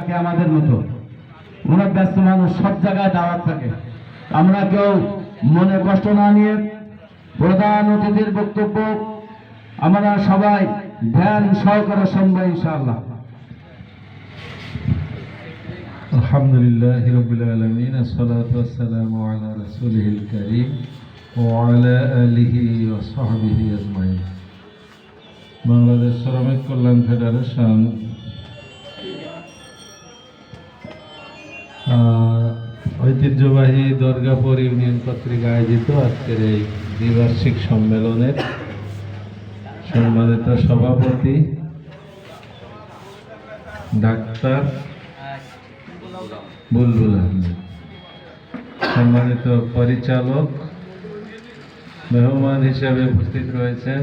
থাকে আমাদের মতো অনেক ব্যস্ত মানুষ সব জায়গায় দাওয়াত থাকে আমরা কেউ মনে কষ্ট না নিয়ে প্রধান অতিথির বক্তব্য আমরা সবাই ধ্যান সহকারে শুনবো ইনশাআল্লাহ الحمد لله رب العالمين الصلاة والسلام على رسوله الكريم وعلى آله وصحبه أجمعين বাংলাদেশ শ্রমিক কল্যাণ ফেডারেশন ঐতিহ্যবাহী দুর্গাপুর ইউনিয়ন কর্তৃক আয়োজিত আজকের এই দ্বিবার্ষিক সম্মেলনের সম্মানিত সভাপতি ডাক্তার বুলবুল আহমেদ, সম্মানিত পরিচালক, মেহমান হিসেবে উপস্থিত রয়েছেন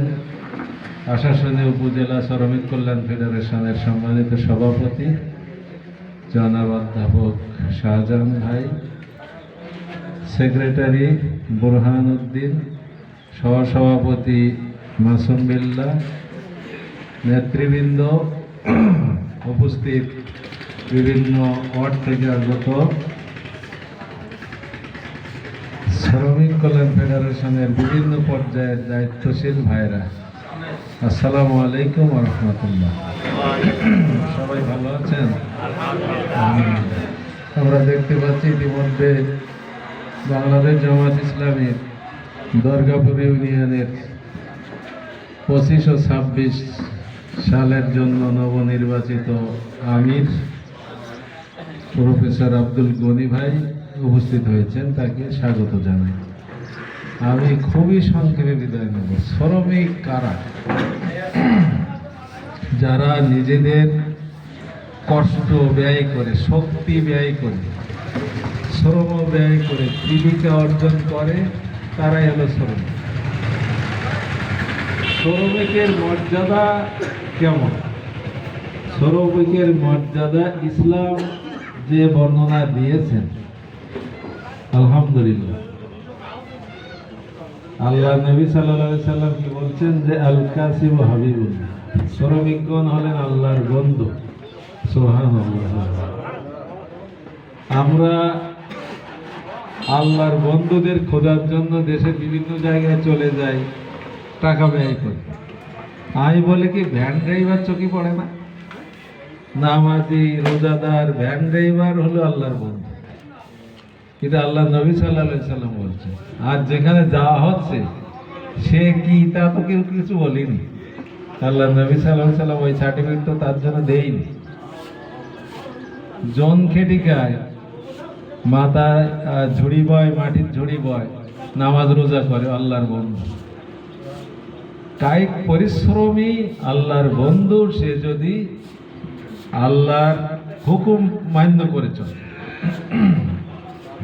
আশাশুনি উপজেলা শ্রমিক কল্যাণ ফেডারেশনের সম্মানিত সভাপতি জনাব অধ্যাপক শাহজাহান ভাই, সেক্রেটারি বুরহান উদ্দিন, সহসভাপতি মাসুম বিল্লা, নেতৃবৃন্দ উপস্থিত বিভিন্ন ওয়ার্ড থেকে আগত শ্রমিক কল্যাণ ফেডারেশনের বিভিন্ন পর্যায়ের দায়িত্বশীল ভাইরা। আসসালামু আলাইকুম রহমতুল্লাহ। সবাই ভালো আছেন? আমরা দেখতে পাচ্ছি ইতিমধ্যে বাংলাদেশ জামাত ইসলামের দুর্গাপুর ইউনিয়নের পঁচিশ ও ছাব্বিশ সালের জন্য নবনির্বাচিত আমির প্রফেসর আব্দুল গনি ভাই উপস্থিত হয়েছেন, তাকে স্বাগত জানাই। আমি খুবই সংক্ষেপে বিদায় নেব। শ্রমিক কারা? যারা নিজেদের কষ্ট ব্যয় করে, শক্তি ব্যয় করে, শ্রম ব্যয় করে জীবিকা অর্জন করে, তারাই হলো শ্রমিক। শ্রমিকের মর্যাদা কেমন? শ্রমিকের মর্যাদা ইসলাম যে বর্ণনা দিয়েছেন, আলহামদুলিল্লাহ। আল্লাহ নবী সাল্লাহ সাল্লাম কি বলছেন যে আল কাসিম হাবিবুল্লাহ শ্রমিকগণ হলেন আল্লাহর বন্ধু। সোহান আমরা আল্লাহর বন্ধুদের খোঁজার জন্য দেশের বিভিন্ন জায়গায় চলে যাই, টাকা ব্যয় করি। আমি বলে কি ভ্যান ড্রাইভার চোখে পড়ে না? নামাজি, রোজাদার ভ্যান ড্রাইভার হলো আল্লাহর বন্ধু। কিন্তু আল্লাহ নবী সাল্লাহ সাল্লাম বলছে আর যেখানে যাওয়া হচ্ছে, সে কি তা তো কেউ কিছু বলিনি? আল্লাহ নবী সাল্লাহ সাল্লাম ওই সার্টিফিকেট তো তার জন্য দেয়নি। জন খেটিকায় মাথায় ঝুড়ি বয়, মাটির ঝুড়ি বয়, নামাজ রোজা করে আল্লাহর বন্ধু। কায়িক পরিশ্রমী আল্লাহর বন্ধু, সে যদি আল্লাহর হুকুম মান্য করে চলে।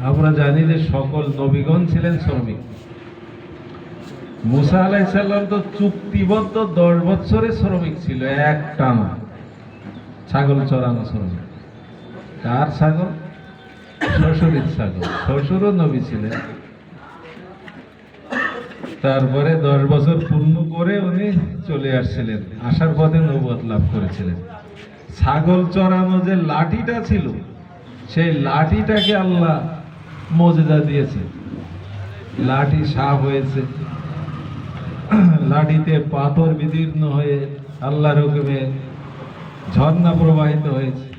আমরা জানি যে সকল নবীগণ ছিলেন শ্রমিক। মুসা আলাইসাল্লাম তো চুক্তিবদ্ধ দশ বছরের শ্রমিক ছিল এক টানা ছাগল চড়ানো শ্রমিক। কার ছাগল? শ্বশুরের ছাগল। শ্বশুরও নবী ছিলেন। তারপরে দশ বছর পূর্ণ করে উনি চলে আসছিলেন, আসার পথে নবুয়ত লাভ করেছিলেন। ছাগল চড়ানো যে লাঠিটা ছিল, সেই লাঠিটাকে আল্লাহ মজেদা দিয়েছে। লাঠি সাপ হয়েছে। লাঠিতে পাথর বিদীর্ণ হয়ে আল্লাহর হুকুমে ঝর্ণা প্রবাহিত হয়েছে।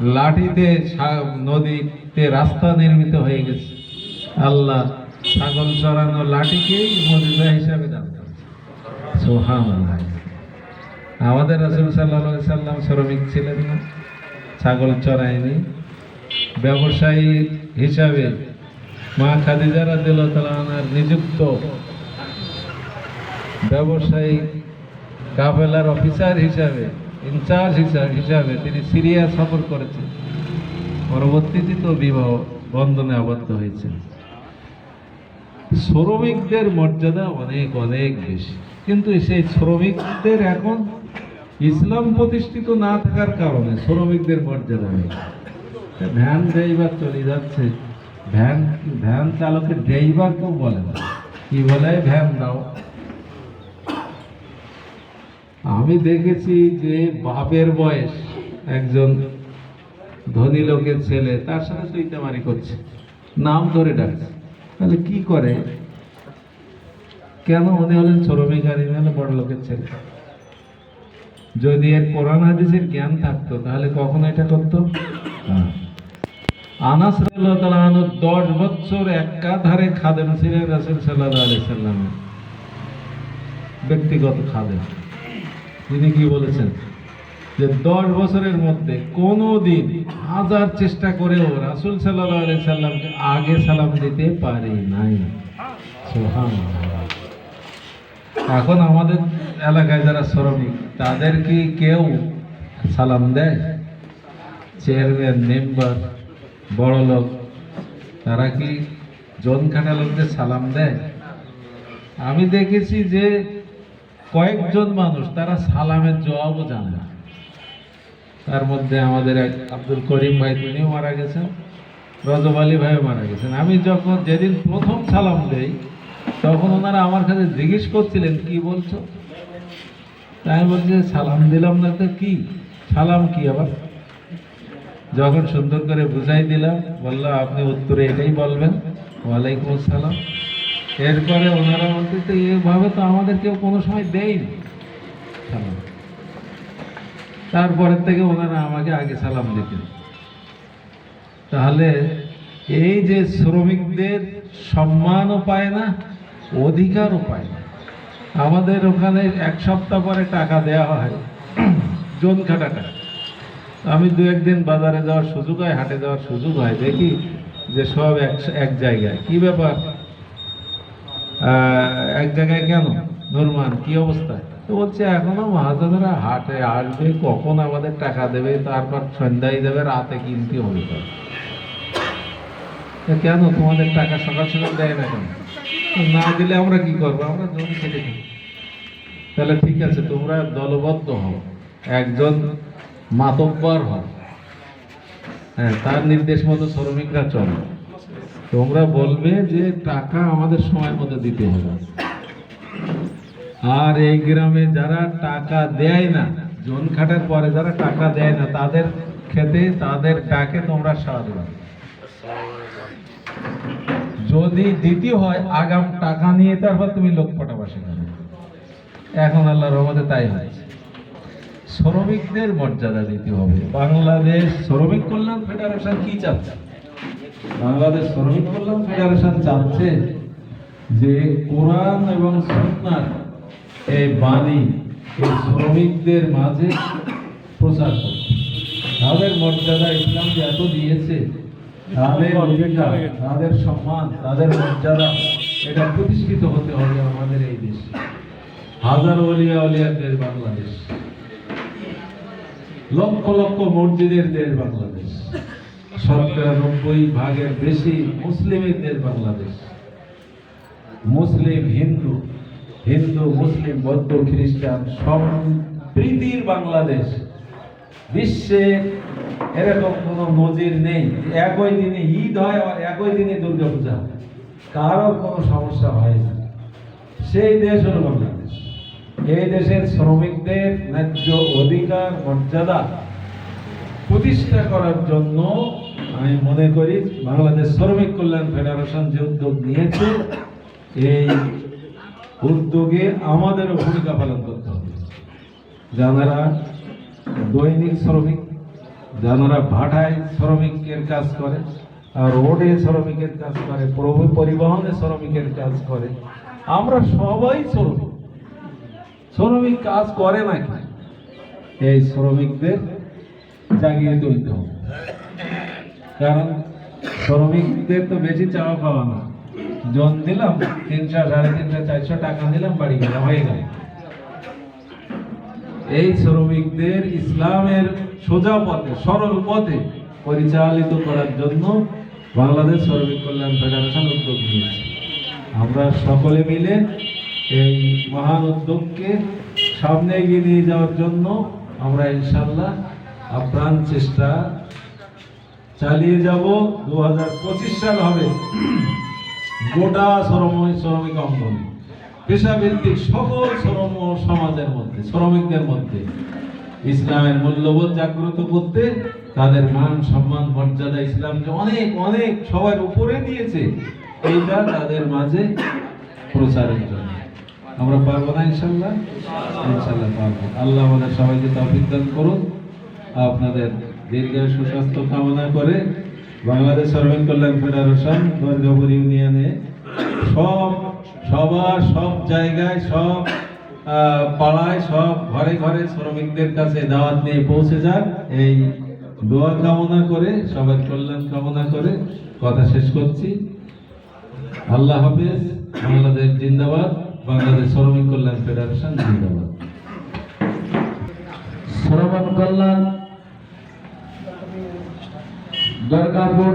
লাঠিতে নদীতে রাস্তা নির্মিত হয়ে গেছে। আল্লাহ ছাগল চড়ানো লাঠিকেই মজুদা হিসাবে দান। আমাদের রাসূল আলাইহি সাল্লাম শ্রমিক ছিলেন না। ছাগল চড়ায়নি। ব্যবসায়ী হিসাবে মা খাদিজা আনহার নিযুক্ত ব্যবসায়ী কাফেলার অফিসার হিসাবে, ইনচার্জ হিসাবে তিনি সিরিয়া সফর করেছেন। পরবর্তীতে তো বিবাহ বন্ধনে আবদ্ধ হয়েছেন। শ্রমিকদের মর্যাদা অনেক অনেক বেশি। কিন্তু সেই শ্রমিকদের এখন ইসলাম প্রতিষ্ঠিত না থাকার কারণে শ্রমিকদের মর্যাদা নেই। ভ্যান ড্রাইভার চলে যাচ্ছে। ভ্যান ভ্যান চালকের ড্রাইভার কেউ বলে না। কি বলে? ভ্যান দাও আমি দেখেছি যে বাপের বয়স একজন ধনী লোকের ছেলে, তার সাথে তুই তেমারি করছে। নাম ধরে ডাকছে। তাহলে কি করে? কেন উনি হলেন শ্রমিক আর ইনি বড় লোকের ছেলে? যদি এর কোরআন হাদিসের জ্ঞান থাকতো, তাহলে কখন এটা করতো? না। আনাস রাদিয়াল্লাহু দশ বছর একাধারে খাদেম ছিলেন রাসূল সাল্লামের ব্যক্তিগত খাদেম। তিনি কি বলেছেন? যে দশ বছরের মধ্যে কোনো দিন হাজার চেষ্টা করেও রাসূল সাল্লাল্লাহু আলাইহি সাল্লামকে আগে সালাম দিতে পারি নাই। এখন আমাদের এলাকায় যারা শ্রমিক, তাদের কি কেউ সালাম দেয়? চেয়ারম্যান, মেম্বার বড় লোক। তারা কি জন খাটা লোকদের সালাম দেয়? আমি দেখেছি যে কয়েকজন মানুষ তারা সালামের জবাবও জানে না। তার মধ্যে আমাদের এক আব্দুল করিম ভাই, তিনিও মারা গেছেন। রজব আলী ভাইও মারা গেছেন। আমি যখন যেদিন প্রথম সালাম দেই, তখন ওনারা আমার কাছে জিজ্ঞেস করছিলেন, কি বলছো? তাই আমি বলছি, সালাম দিলাম না তো কি? সালাম কি আবার? যখন সুন্দর করে বুঝাই দিলাম, বলল, আপনি উত্তরে এটাই বলবেন। ওয়ালাইকুম আসসালাম। এরপরে ওনারা বলতে তো এভাবে তো আমাদের কেউ কোনো সময় দেয়নি। সালাম। তারপরের থেকে ওনারা আমাকে আগে সালাম দিতেন। তাহলে এই যে শ্রমিকদের সম্মানও পায় না, অধিকারও পায় না। আমাদের ওখানে এক সপ্তাহ পরে টাকা দেওয়া হয়, জন কাটাটা আমি দু একদিন বাজারে যাওয়ার সুযোগ হয়, হাটে যাওয়ার সুযোগ হয়, দেখি যে সব এক এক জায়গায়। কি ব্যাপার? এক জায়গায় কেন? নুরমান, কি অবস্থা? তো বলছে, এখনও মহাজনেরা হাটে আসবে, কখন আমাদের টাকা দেবে, তারপর সন্ধ্যায় দেবে, রাতে কিনতে হবে। কেন তোমাদের টাকা সকাল সকাল দেয় না কেন? না দিলে আমরা কি করব? আমরা জমি খাই তাহলে ঠিক আছে, তোমরা দলবদ্ধ হও। একজন মাতব্বর হও হ্যাঁ তার নির্দেশ মতো শ্রমিকরা চলো। তোমরা বলবে যে টাকা আমাদের সময় মতো দিতে হবে। আর এই গ্রামে যারা টাকা দেয় না, জন খাটার পরে যারা টাকা দেয় না, তাদের খেতে, তাদের ডাকে তোমরা সাড়া দেবে। যদি দ্বিতীয় হয়, আগাম টাকা নিয়ে তারপর তুমি লোক পাঠাবা সেখানে। এখন আল্লাহ রহমতে তাই হয়েছে শ্রমিকদের মর্যাদা দিতে হবে। বাংলাদেশ শ্রমিক কল্যাণ ফেডারেশন কি চাচ্ছে? বাংলাদেশ শ্রমিক কল্যাণ ফেডারেশন চাচ্ছে যে কোরআন এবং সুন্নার এই বাণী এই শ্রমিকদের মাঝে প্রচার করতে তাদের মর্যাদা ইসলাম যে এত দিয়েছে তাদের অধিকার তাদের সম্মান তাদের মর্যাদা এটা প্রতিষ্ঠিত হতে হবে আমাদের এই দেশে। হাজার অলিয়া অলিয়ার দেশ বাংলাদেশ। লক্ষ লক্ষ মসজিদের দেশ বাংলাদেশ। শতকরা নব্বই ভাগের বেশি মুসলিমের দেশ বাংলাদেশ। মুসলিম হিন্দু হিন্দু, মুসলিম, বৌদ্ধ, খ্রিস্টান সম্প্রীতির বাংলাদেশ। বিশ্বে এরকম কোনো নজির নেই একই দিনে ঈদ হয় আর একই দিনে দুর্গা পূজা হয়। কারও কোনো সমস্যা হয় না। সেই দেশ হলো বাংলাদেশ। এই দেশের শ্রমিকদের ন্যায্য অধিকার, মর্যাদা প্রতিষ্ঠা করার জন্য আমি মনে করি বাংলাদেশ শ্রমিক কল্যাণ ফেডারেশন যে উদ্যোগ নিয়েছে, এই উদ্যোগে আমাদেরও ভূমিকা পালন করতে হবে। যারা দৈনিক শ্রমিক যারা ভাটায় শ্রমিকের কাজ করে, আর রোডে শ্রমিকের কাজ করে পরিবহনে শ্রমিকের কাজ করে, আমরা সবাই শ্রমিক। শ্রমিক কাজ করে নাকি? এই শ্রমিকদের জাগিয়ে তুলতে হবে। কারণ শ্রমিকদের তো বেশি চাওয়া পাওয়া না। জন দিলাম, তিনশো, সাড়ে তিনশো, চারশো টাকা দিলাম, বাড়ি গেলাম, হয়ে গেল। এই শ্রমিকদের ইসলামের সোজা পথে, সরল পথে পরিচালিত করার জন্য বাংলাদেশ শ্রমিক কল্যাণ ফেডারেশন উদ্যোগ নিয়েছে। আমরা সকলে মিলে এই মহান উদ্যোগকে সামনে এগিয়ে নিয়ে যাওয়ার জন্য আমরা ইনশাল্লাহ আপ্রাণ চেষ্টা চালিয়ে যাব। দু হাজার পঁচিশ সাল হবে। গোটা শ্রমিক শ্রমিক অঙ্গনে। পেশাভিত্তিক সকল শ্রম সমাজের মধ্যে, শ্রমিকদের মধ্যে, ইসলামের মূল্যবোধ জাগ্রত করতে তাদের মান, সম্মান, মর্যাদা ইসলামকে অনেক অনেক সবার উপরে দিয়েছে। এইটা তাদের মাঝে প্রচারের জন্য। আমরা পারব না ইনশাল্লাহ? ইনশাল্লাহ পারব। আল্লাহ আমাদের সবাইকে তৌফিক দান করুন। আপনাদের দীর্ঘ সুস্বাস্থ্য কামনা করে বাংলাদেশ শ্রমিক কল্যাণ ফেডারেশন দুর্গাপুর ইউনিয়নে সব, সবার, সব জায়গায়, সব পাড়ায়, সব ঘরে ঘরে শ্রমিকদের কাছে দাওয়াত নিয়ে পৌঁছে যাক এই দোয়া কামনা করে, সবার কল্যাণ কামনা করে কথা শেষ করছি। আল্লাহ হাফেজ, বাংলাদেশ জিন্দাবাদ। বাংলাদেশ শ্রমিক কল্যাণ ফেডারেশন জিন্দাবাদ। শ্রমণ কল্যাণ দুর্গাপুর